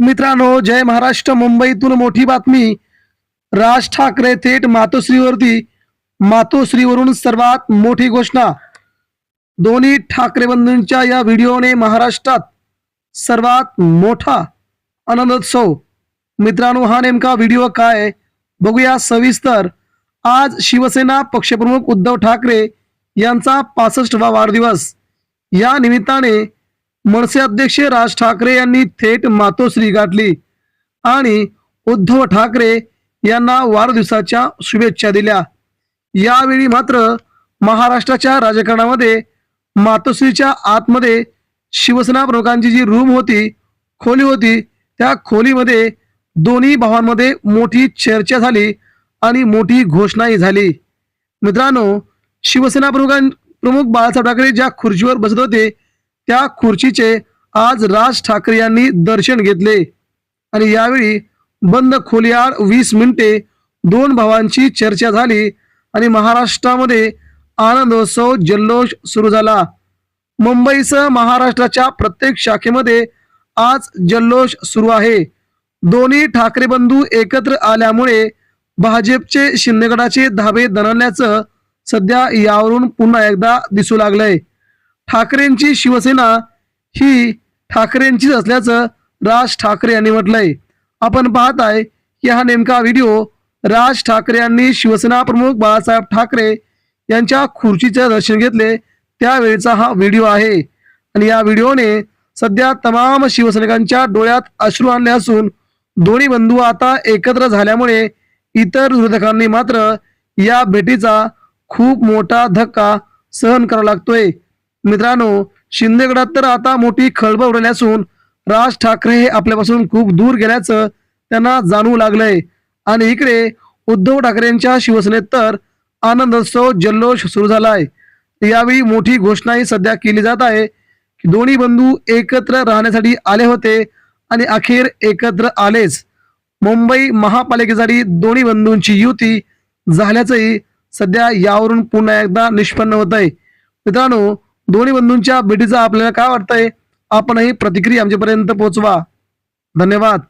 मित्रांनो जय महाराष्ट्र. मुंबईतून मोठी बातमी. राज ठाकरे थेट मातोश्रीवरती. मातोश्रीवरून सर्वात मोठी घोषणा. दोन्ही ठाकरे बंधूंच्या या व्हिडिओने महाराष्ट्रात सर्वात मोठा आनंदोत्सव. मित्रांनो हा नेमका व्हिडिओ काय बघूया सविस्तर. आज शिवसेना पक्षप्रमुख उद्धव ठाकरे यांचा पासष्टवा वाढदिवस. या निमित्ताने मनसे अध्यक्ष राज ठाकरे यांनी थेट मातोश्री गाठली. आणि उद्धव ठाकरे यांना वाढदिवसाच्या शुभेच्छा दिल्या. यावेळी मात्र महाराष्ट्राच्या राजकारणामध्ये मातोश्रीच्या आतमध्ये शिवसेना प्रमुखांची जी रूम होती खोली होती त्या खोलीमध्ये दोन्ही भावांमध्ये मोठी चर्चा झाली आणि मोठी घोषणाही झाली. मित्रांनो शिवसेना प्रमुखां प्रमुख बाळासाहेब ठाकरे ज्या खुर्चीवर बसत होते त्या खुर्चीचे आज राज ठाकरे यांनी दर्शन घेतले. आणि यावेळी बंद खोलीआड वीस मिनिटे दोन भावांची चर्चा झाली आणि महाराष्ट्रामध्ये आनंदोत्सव जल्लोष सुरू झाला. मुंबईसह महाराष्ट्राच्या प्रत्येक शाखेमध्ये आज जल्लोष सुरू आहे. दोन्ही ठाकरे बंधू एकत्र आल्यामुळे भाजपचे शिंदेगडाचे धाबे दणल्याचं सध्या यावरून पुन्हा एकदा दिसू लागलंय. ठाकरेंची शिवसेना ही ठाकरेंचीच असल्याचं राज ठाकरे यांनी म्हटलंय. आपण पाहत आहे की हा नेमका व्हिडिओ राज ठाकरे यांनी शिवसेना प्रमुख बाळासाहेब ठाकरे यांच्या खुर्चीचे दर्शन घेतले. त्यावेळेचा हा व्हिडिओ आहे. आणि या व्हिडिओने सध्या तमाम शिवसैनिकांच्या डोळ्यात अश्रू आणले असून दोन्ही बंधू आता एकत्र झाल्यामुळे इतर विरोधकांनी मात्र या भेटीचा खूप मोठा धक्का सहन करावा लागतोय. मित्रांनो शिंदेगडात तर आता मोठी खळबळ उडाली असून राज ठाकरे हे आपल्यापासून खूप दूर गेल्याचं त्यांना जाणवू लागलंय. आणि इकडे उद्धव ठाकरेंच्या शिवसेनेत तर आनंदोत्सव जल्लोष सुरू झालाय. यावेळी मोठी घोषणाही सध्या केली जात आहे की दोन्ही बंधू एकत्र राहण्यासाठी आले होते आणि अखेर एकत्र आलेच. मुंबई महापालिकेसाठी दोन्ही बंधूंची युती झाल्याचंही सध्या यावरून पुन्हा एकदा निष्पन्न होत आहे मित्रांनो दोन्ही बंधूंच्या भेटीचा आपल्याला काय वाटतंय? आपणही प्रतिक्रिया आमच्यापर्यंत पोहोचवा. धन्यवाद.